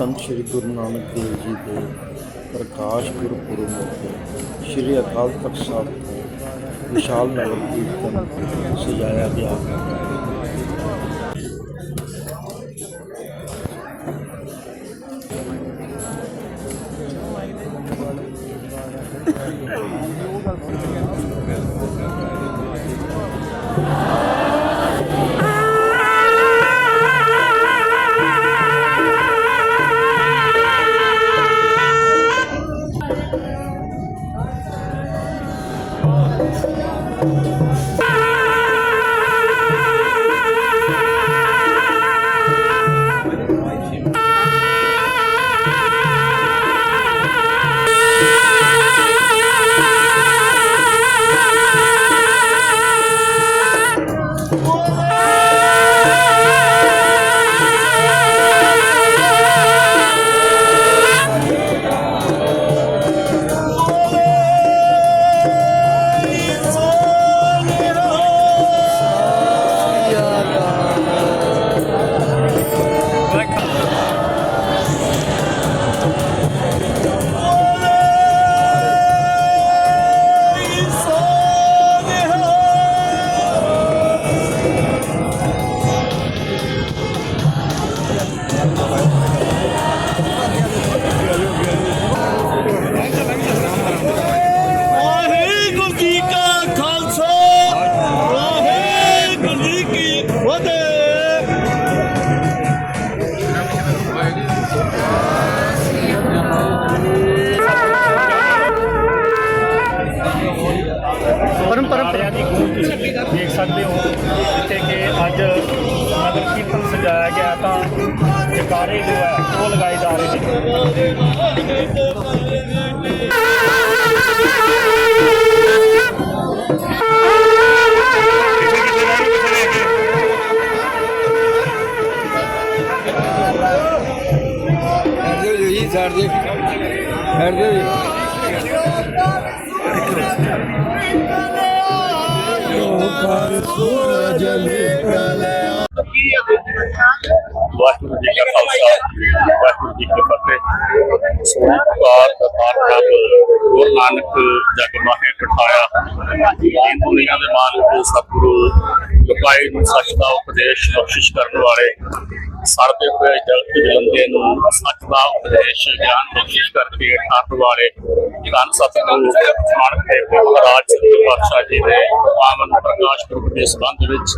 ਧੰਨ ਸ਼੍ਰੀ ਗੁਰੂ ਨਾਨਕ ਦੇਵ ਜੀ ਦੇ ਪ੍ਰਕਾਸ਼ ਗੁਰਪੁਰਬ ਮੌਕੇ ਸ਼੍ਰੀ ਅਕਾਲ ਤਖਤ ਸਾਹਿਬ ਤੋਂ ਵਿਸ਼ਾਲ ਨਗਰ ਕੀਰਤਨ ਸਜਾਇਆ ਗਿਆ। やったー! ਦੇਖ ਸਕਦੇ ਹੋ ਜਿੱਥੇ ਕਿ ਅੱਜ ਨਗਰ ਕੀਰਤਨ ਸਜਾਇਆ ਗਿਆ ਤਾਂ ਜਕਾਰੇ ਜੋ ਹੈ ਉਹ ਲਗਾਏ ਜਾ ਰਹੇ ਨੇ ਦਿਓ ਜੀ ਸਾਈਡ ਦੇ ਸਾਈਡ ਦਿਓ ਜੀ ਵਾਹਿਗੁਰੂ ਜੀ ਕਾ ਖਾਲਸਾ, ਵਾਹਿਗੁਰੂ ਜੀ ਕੀ ਫਤਿਹ। ਸੋਹਣੀ ਪੁਕਾਰ ਦਰਬਾਰ ਸਾਹਿਬ ਗੁਰੂ ਨਾਨਕ ਜਗ ਮਾਹੇ ਪਠਾਇਆ ਦੀਨ ਦੁਨੀਆ ਦੇ ਮਾਲਕ ਸਤਿਗੁਰੂ, ਲੁਕਾਈ ਨੂੰ ਸੱਚ ਦਾ ਉਪਦੇਸ਼ ਬਖਸ਼ਿਸ਼ ਕਰਨ ਵਾਲੇ ਸੜਦੇ ਹੋਏ ਜਗਤ ਜਲੰਦੇ ਨੂੰ ਸੱਚ ਦਾ ਉਪਦੇਸ਼ ਗਿਆਨ ਬਖਸ਼ਿਸ਼ ਕਰਕੇ ਠਾਕ ਵਾਲੇ ਧੰਨ ਸਤਿਗੁਰੂ ਮਾਨਕ ਦੇ ਮਹਾਰਾਜ ਸ੍ਰੀ ਪਾਤਸ਼ਾਹ ਜੀ ਦੇ ਪਾਵਨ ਪ੍ਰਕਾਸ਼ ਪੁਰਬ ਦੇ ਸੰਬੰਧ ਵਿੱਚ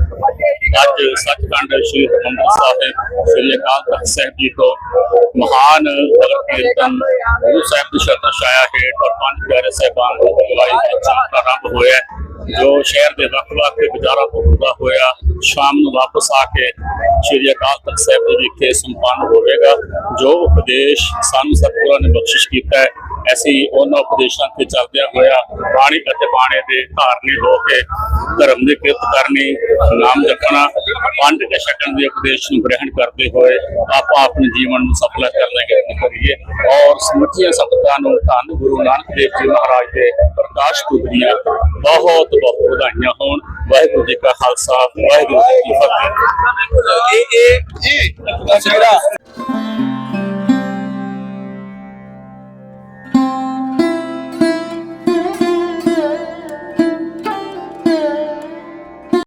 ਅੱਜ ਸੱਚਖੰਡ ਸ੍ਰੀ ਹਰਿਮੰਦਰ ਸਾਹਿਬ ਸ੍ਰੀ ਅਕਾਲ ਤਖਤ ਸਾਹਿਬ ਜੀ ਤੋਂ ਮਹਾਨ ਨਗਰ ਕੀਰਤਨ ਗੁਰੂ ਸਾਹਿਬ ਦੀ ਸ਼ਰਨ ਛਾਇਆ ਹੇਠ ਔਰ ਪੰਜ ਪਿਆਰੇ ਸਾਹਿਬਾਨ ਦੀ ਅਗਵਾਈ ਵਿੱਚ ਆਰੰਭ ਹੋਇਆ ਹੈ, ਜੋ ਸ਼ਹਿਰ ਦੇ ਵੱਖ-ਵੱਖ ਬਾਜ਼ਾਰਾਂ ਤੋਂ ਹੁੰਦਾ ਹੋਇਆ, ਸ਼ਾਮ ਨੂੰ ਵਾਪਸ ਆ ਕੇ ਸ੍ਰੀ ਅਕਾਲ ਤਖਤ ਸਾਹਿਬ ਦੇ ਵਿਖੇ ਸੰਪੰਨ ਹੋਵੇਗਾ। ਜੋ ਉਪਦੇਸ਼ ਸਾਨੂੰ ਸਤਿਗੁਰਾਂ ਨੇ ਬਖਸ਼ਿਸ਼ ਕੀਤਾ ਹੈ, ਅਸੀਂ ਉਹਨਾਂ ਉਪਦੇਸ਼ਾਂ ਤੇ ਚੱਲਦਿਆਂ ਹੋਇਆ ਬਾਣੀ ਅਤੇ ਬਾਣੇ ਦੇ ਧਾਰਨੀ ਹੋ ਕੇ ਧਰਮ ਦੀ ਕਿਰਤ ਕਰਨੀ, ਨਾਮ ਜਪਣਾ ਪੰਜ ਕੇ ਛਕਣ ਦੇ ਉਪਦੇਸ਼ ਨੂੰ ਗ੍ਰਹਿਣ ਕਰਦੇ ਹੋਏ ਆਪਾਂ ਆਪਣੇ ਜੀਵਨ ਨੂੰ ਸਫਲ ਕਰਨ ਲਈ ਯਤਨ ਕਰੀਏ ਔਰ ਸਮੁੱਚੀਆਂ ਸੰਗਤਾਂ ਨੂੰ ਧੰਨ ਗੁਰੂ ਨਾਨਕ ਦੇਵ ਜੀ ਮਹਾਰਾਜ ਦੇ ਪ੍ਰਕਾਸ਼ ਪੁਰਬ ਦੀਆਂ ਬਹੁਤ ਬਹੁਤ ਵਧਾਈਆਂ ਹੋਣ। ਵਾਹਿਗੁਰੂ ਜੀ ਕਾ ਖਾਲਸਾ, ਵਾਹਿਗੁਰੂ ਜੀ ਕੀ ਫਤਿਹ। ਇਹ ਇਹ ਜੀ